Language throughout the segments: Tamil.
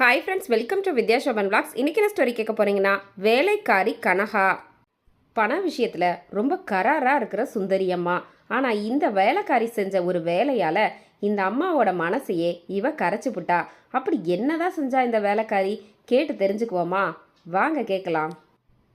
Hi friends welcome to Vidya Shoban blogs இன்றைக்கி நான் ஸ்டோரி கேட்க போகிறீங்கன்னா வேலைக்காரி கனகா. பண விஷயத்தில் ரொம்ப கராராக இருக்கிற சுந்தரி அம்மா. ஆனால் இந்த வேலைக்காரி செஞ்ச ஒரு வேலையால் இந்த அம்மாவோட மனசையே இவ கரைச்சி புட்டா. அப்படி என்னதான் செஞ்சா இந்த வேலைக்காரி? கேட்டு தெரிஞ்சுக்குவோமா? வாங்க கேட்கலாம்.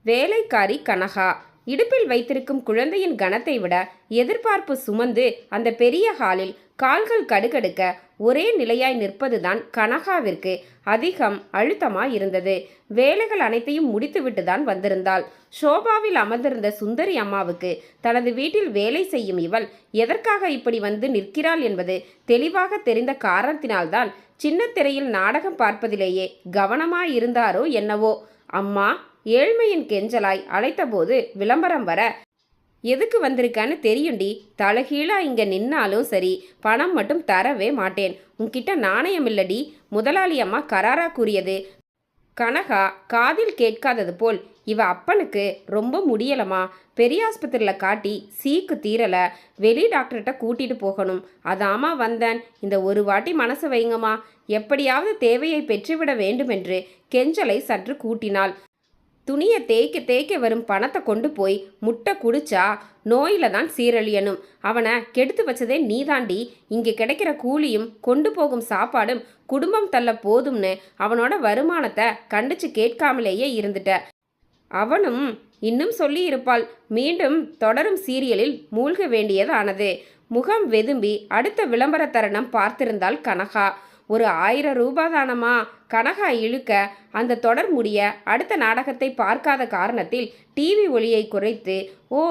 வேலைக்காரி கனகா. இடுப்பில் வைத்திருக்கும் குழந்தையின் கனத்தை விட எதிர்பார்ப்பு சுமந்து அந்த பெரிய ஹாலில் கால்கள் கடுகடுக்க ஒரே நிலையாய் நிற்பதுதான் கனகாவிற்கு அதிகம் அழுத்தமாய் இருந்தது வேலைகள் அனைத்தையும் முடித்துவிட்டு தான் வந்திருந்தாள். ஷோபாவில் அமர்ந்திருந்த சுந்தரி அம்மாவுக்கு தனது வீட்டில் வேலை செய்யும் இவள் எதற்காக இப்படி வந்து நிற்கிறாள் என்பது தெளிவாக தெரிந்த காரணத்தினால்தான் சின்ன திரையில் நாடகம் பார்ப்பதிலேயே கவனமாயிருந்தாரோ என்னவோ. அம்மா ஏழ்மையின் கெஞ்சலாய் அழைத்தபோது விளம்பரம் வர எதுக்கு வந்திருக்கான்னு தெரியுண்டி தலகீழா இங்க நின்னாலும் சரி பணம் மட்டும் தரவே மாட்டேன். உன்கிட்ட நாணயம் இல்லடி. முதலாளி அம்மா கராரா கூறியது. கனகா காதில் கேட்காதது போல் இவ அப்பனுக்கு ரொம்ப முடியலமா பெரிய ஆஸ்பத்திரியில் காட்டி சீக்கு தீரல. வெளி டாக்டர்கிட்ட கூட்டிட்டு போகணும். அதாம்மா வந்தேன். இந்த ஒரு வாட்டி மனசு வைங்கம்மா. எப்படியாவது தேவையை பெற்றுவிட வேண்டுமென்று. கெஞ்சலை சற்று கூட்டினாள். துணியை தேய்க்க தேய்க்க வரும் பணத்தை கொண்டு போய் முட்டை குடிச்சா நோயில தான் சீரழியணும். அவனை கெடுத்து வச்சதே நீதாண்டி. இங்கே கிடைக்கிற கூலியும் கொண்டு போகும் சாப்பாடும் குடும்பம் தள்ள போதும்னு அவனோட வருமானத்தை கண்டிச்சு கேட்காமலேயே இருந்துட்ட. அவனும் இன்னும் சொல்லி இருப்பாள் மீண்டும் தொடரும் சீரியலில் மூழ்க வேண்டியதானது. முகம் வெதும்பி அடுத்த விளம்பர தருணம் பார்த்திருந்தாள் கனகா. ஒரு ஆயிரம் ரூபாய் தானமா கனகா இழுக்க அந்த தொடர் முடிய அடுத்த நாடகத்தை பார்க்காத காரணத்தில் டிவி ஒளியை குறைத்து ஓ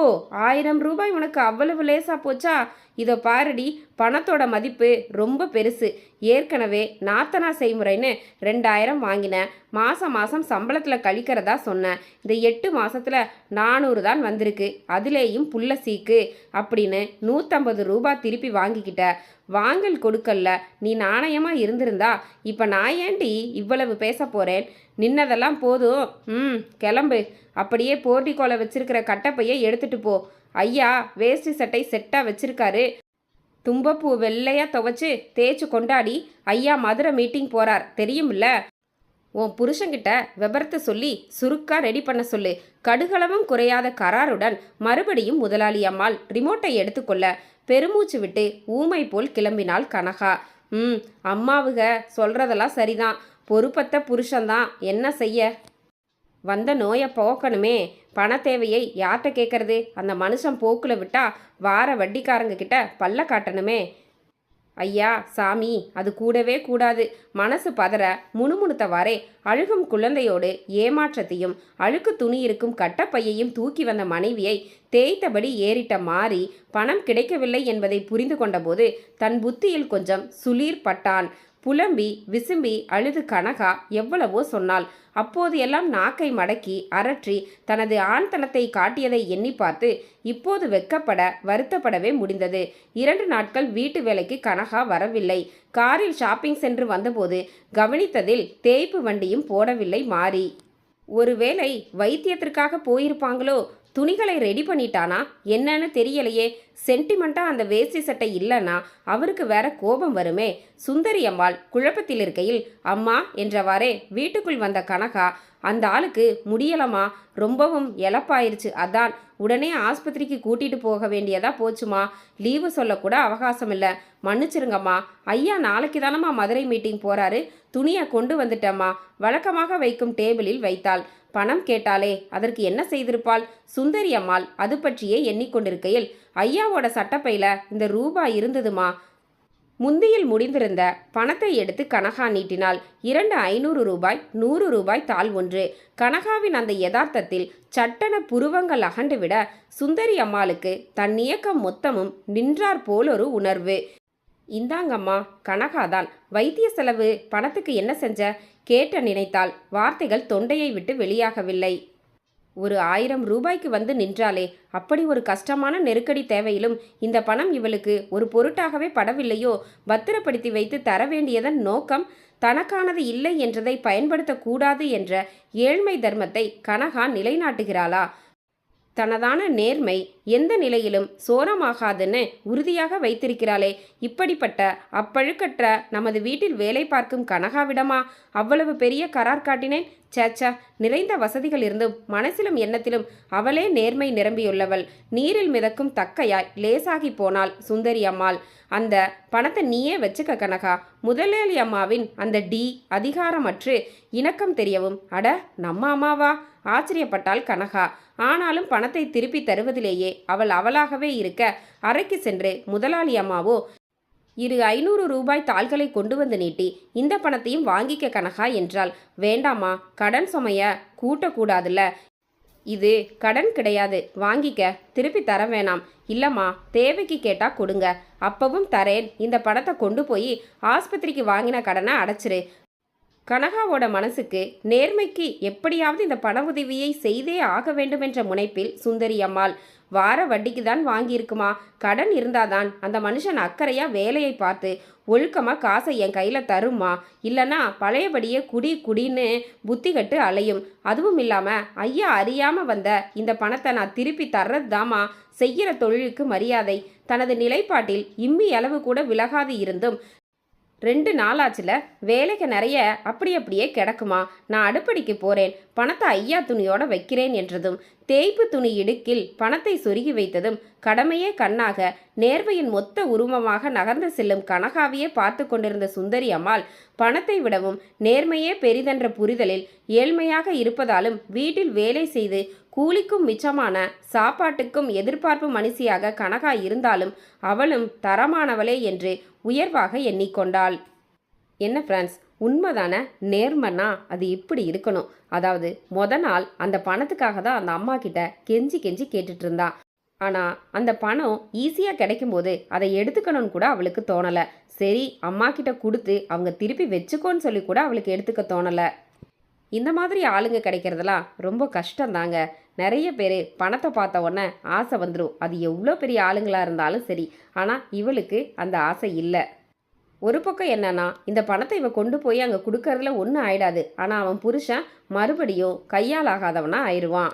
ஆயிரம் ரூபாய் உனக்கு அவ்வளவு லேசா போச்சா? இதை பாருடி பணத்தோட மதிப்பு ரொம்ப பெருசு. ஏற்கனவே நாத்தனா செய்முறைன்னு ரெண்டாயிரம் வாங்கினேன் மாதம் மாதம் சம்பளத்தில் கழிக்கிறதா சொன்னேன் இந்த எட்டு மாதத்தில் நானூறு தான் வந்திருக்கு. அதுலேயும் புள்ள சீக்கு அப்படின்னு நூற்றம்பது ரூபாய் திருப்பி வாங்கிக்கிட்ட. வாங்கல் கொடுக்கல்ல. நீ நாணயமாக இருந்திருந்தா இப்போ நான் ஏண்டி இவ்வளவு பேச போகிறேன் நின்னதெல்லாம் போதும். ம் கிளம்பு. அப்படியே போர்ட்டிக்கோலை வச்சிருக்கிற கட்டப்பையை எடுத்துட்டு போ. ஐயா வேஷ்டி சட்டை செட்டாக வச்சிருக்காரு. தும்பப்பூ வெள்ளையாக துவைச்சு தேய்ச்சி கொண்டாடி ஐயா மதுரை மீட்டிங் போகிறார் தெரியுமில்ல? உன் புருஷங்கிட்ட விபரத்தை சொல்லி சுருக்கா ரெடி பண்ண சொல்லு. கடுகளவும் குறையாத கராருடன் மறுபடியும் முதலாளி அம்மாள் ரிமோட்டை எடுத்துக்கொள்ள பெருமூச்சு விட்டு ஊமை போல் கிளம்பினாள் கனகா. ம் அம்மாவுக சொல்கிறதெல்லாம் சரிதான். பொறுப்பத்த புருஷன்தான். என்ன செய்ய? வந்த நோயை போக்கணுமே. பண தேவையை யார்கிட்ட கேட்கறது அந்த மனுஷன் போக்கில் விட்டால் வார வட்டிக்காரங்க கிட்ட பல்ல காட்டணுமே. ஐயா சாமி அது கூடவே கூடாது. மனசு பதற முணுமுணுத்தவாறே அழுகும் குழந்தையோடு ஏமாற்றத்தையும் அழுக்கு துணி இருக்கும் கட்டப்பையையும் தூக்கி வந்த மனைவியை தேய்த்தபடி ஏறிட்ட மாறி பணம் கிடைக்கவில்லை என்பதை புரிந்து கொண்டபோது தன் புத்தியில் கொஞ்சம் சுளீர் பட்டான். புலம்பி விசும்பி அழுது கனகா எவ்வளவோ சொன்னாள். அப்போது எல்லாம் நாக்கை மடக்கி அரற்றி தனது ஆண்தனத்தை காட்டியதை எண்ணி பார்த்து இப்போது வெக்கப்பட வருத்தப்படவே முடிந்தது. இரண்டு நாட்கள் வீட்டு வேலைக்கு கனகா வரவில்லை. காரில் ஷாப்பிங் சென்று வந்தபோது கவனித்ததில் தேய்ப்பு வண்டியும் போடவில்லை மாறி. ஒருவேளை வைத்தியத்திற்காக போயிருப்பாங்களோ? துணிகளை ரெடி பண்ணிட்டானா? என்னன்னு தெரியலையே. சென்டிமெண்ட்டாக அந்த வேஷ்டி சட்டை இல்லைன்னா அவருக்கு வேற கோபம் வருமே. சுந்தரி அம்மாள் குழப்பத்தில் இருக்கையில் அம்மா என்றவாறே வீட்டுக்குள் வந்த கனகா அந்த ஆளுக்கு முடியலம்மா. ரொம்பவும் இழப்பாயிருச்சு. அதான் உடனே ஆஸ்பத்திரிக்கு கூட்டிட்டு போக வேண்டியதா போச்சுமா. லீவு சொல்லக்கூட அவகாசம் இல்லை மன்னிச்சிருங்கம்மா. ஐயா நாளைக்கு தானம்மா மதுரை மீட்டிங் போறாரு. துணியை கொண்டு வந்துட்டம்மா. வழக்கமாக வைக்கும் டேபிளில் வைத்தாள். பணம் கேட்டாலே அதற்கு என்ன செய்திருப்பாள்? சுந்தரி அம்மாள் அது பற்றியே எண்ணிக்கொண்டிருக்கையில் ஐயாவோட சட்டப்பையில இந்த ரூபாய் இருந்ததுமா? முந்தியில் முடிந்திருந்த பணத்தை எடுத்து கனகா நீட்டினாள். இரண்டு ஐநூறு ரூபாய் நூறு ரூபாய் தாள் ஒன்று. கனகாவின் அந்த யதார்த்தத்தில் சட்டன புருவங்கள் அகண்டுவிட சுந்தரி அம்மாளுக்கு தன் இயக்கம் மொத்தமும் நின்றார் போலொரு உணர்வு. இந்தாங்கம்மா கனகாதான் வைத்திய செலவு பணத்துக்கு என்ன செஞ்ச? கேட்ட நினைத்தால் வார்த்தைகள் தொண்டையை விட்டு வெளியாகவில்லை. ஒரு ஆயிரம் ரூபாய்க்கு வந்து நின்றாலே அப்படி ஒரு கஷ்டமான நெருக்கடி தேவையிலும் இந்த பணம் இவளுக்கு ஒரு பொருட்டாகவே படவில்லையோ? பத்திரப்படுத்தி வைத்து தர வேண்டியதன் நோக்கம் தனக்கானது இல்லை என்றதை பயன்படுத்தக்கூடாது என்ற ஏழ்மை தர்மத்தை கனகா நிலைநாட்டுகிறாளா? தனதான நேர்மை எந்த நிலையிலும் சோரமாகாதுன்னு உறுதியாக வைத்திருக்கிறாளே. இப்படிப்பட்ட அப்பழுக்கற்ற நமது வீட்டில் வேலை பார்க்கும் கனகாவிடமா? அவ்வளவு பெரிய கரார் காட்டினேன்? சேச்சா நிறைந்த வசதிகள் இருந்தும் மனசிலும் எண்ணத்திலும் அவளே நேர்மை நிரம்பியுள்ளவள். நீரில் மிதக்கும் தக்கையாய் லேசாகி போனாள் சுந்தரி அம்மாள். அந்த பணத்தை நீயே வச்சுக்க கனகா. முதலாளி அம்மாவின் அந்த டி அதிகாரமற்று இணக்கம் தெரியவும் அட நம்ம அம்மாவா? ஆச்சரியப்பட்டாள் கனகா. ஆனாலும் பணத்தை திருப்பி தருவதிலேயே அவள் அவளாகவே இருக்க அறைக்கு சென்று முதலாளி அம்மாவோ இரு ஐநூறு ரூபாய் தாள்களை கொண்டு வந்து நீட்டி இந்த பணத்தையும் வாங்கிக்க கனகா என்றாள். வேண்டாமா கடன் சுமைய கூட்டக்கூடாதுல்ல. இது கடன் கிடையாது. வாங்கிக்க. திருப்பி தர வேணாம். இல்லம்மா தேவைக்கு கேட்டா கொடுங்க. அப்பவும் தரேன். இந்த பணத்தை கொண்டு போய் ஆஸ்பத்திரிக்கு வாங்கின கடனை அடைச்சிரு. கனகாவோட மனசுக்கு நேர்மைக்கு எப்படியாவது இந்த பண உதவியை செய்தே ஆக வேண்டும் என்ற முனைப்பில் சுந்தரி அம்மாள் வார வட்டிக்கு தான் வாங்கியிருக்குமா? கடன் இருந்தாதான் அந்த மனுஷன் அக்கறையாக வேலையை பார்த்து ஒழுக்கமாக காசை என் கையில் தருமா? இல்லைன்னா பழையபடியே குடி குடின்னு புத்தி கட்டு அலையும். அதுவும் இல்லாமல் ஐயா அறியாமல் வந்த இந்த பணத்தை நான் திருப்பி தர்றது தாமா செய்கிற தொழிலுக்கு மரியாதை. தனது நிலைப்பாட்டில் இம்மி அளவு கூட விலகாது இருந்தும் ரெண்டு நாளாச்சுல வேலைக்கு நிறைய அப்படி அப்படியே கிடக்குமா? நான் அடுப்படிக்கு போறேன். பணத்தை ஐயா துணியோட வைக்கிறேன் என்றதும் தேய்ப்பு துணி இடுக்கில் பணத்தை சொருகி வைத்ததும் கடமையே கண்ணாக நேர்மையின் மொத்த உருவமாக நகர்ந்து செல்லும் கனகாவையே பார்த்து கொண்டிருந்த சுந்தரி அம்மாள் பணத்தை விடவும் நேர்மையே பெரிதென்ற புரிதலில் ஏழ்மையாக இருப்பதாலும் வீட்டில் வேலை செய்து கூலிக்கும் மிச்சமான சாப்பாட்டுக்கும் எதிர்பார்ப்பு மனுஷியாக கனகா இருந்தாலும் அவளும் தரமானவளே என்று உயர்வாக எண்ணிக்கொண்டாள். என்ன ஃப்ரெண்ட்ஸ் உண்மைதானே? நேர்மன்னா அது இப்படி இருக்கணும். அதாவது மொத நாள் அந்த பணத்துக்காக தான் அந்த அம்மா கிட்ட கெஞ்சி கெஞ்சி கேட்டுட்டு இருந்தான் ஆனால் அந்த பணம் ஈஸியாக கிடைக்கும்போது அதை எடுத்துக்கணும்னு கூட அவளுக்கு தோணலை. சரி அம்மா கிட்ட கொடுத்து அவங்க திருப்பி வச்சுக்கோன்னு சொல்லி கூட அவளுக்கு எடுத்துக்க தோணலை. இந்த மாதிரி ஆளுங்க கிடைக்கிறதெல்லாம் ரொம்ப கஷ்டம்தாங்க. நிறைய பேர் பணத்தை பார்த்த உடனே ஆசை வந்துடும் அது எவ்வளோ பெரிய ஆளுங்களாக இருந்தாலும் சரி. ஆனால் இவளுக்கு அந்த ஆசை இல்லை. ஒரு பக்கம் என்னன்னா இந்த பணத்தை இவ கொண்டு போய் அங்கே கொடுக்கறதுல ஒன்றும் ஆயிடாது. ஆனால் அவன் புருஷன் மறுபடியும் கையால் ஆகாதவனா ஆயிடுவான்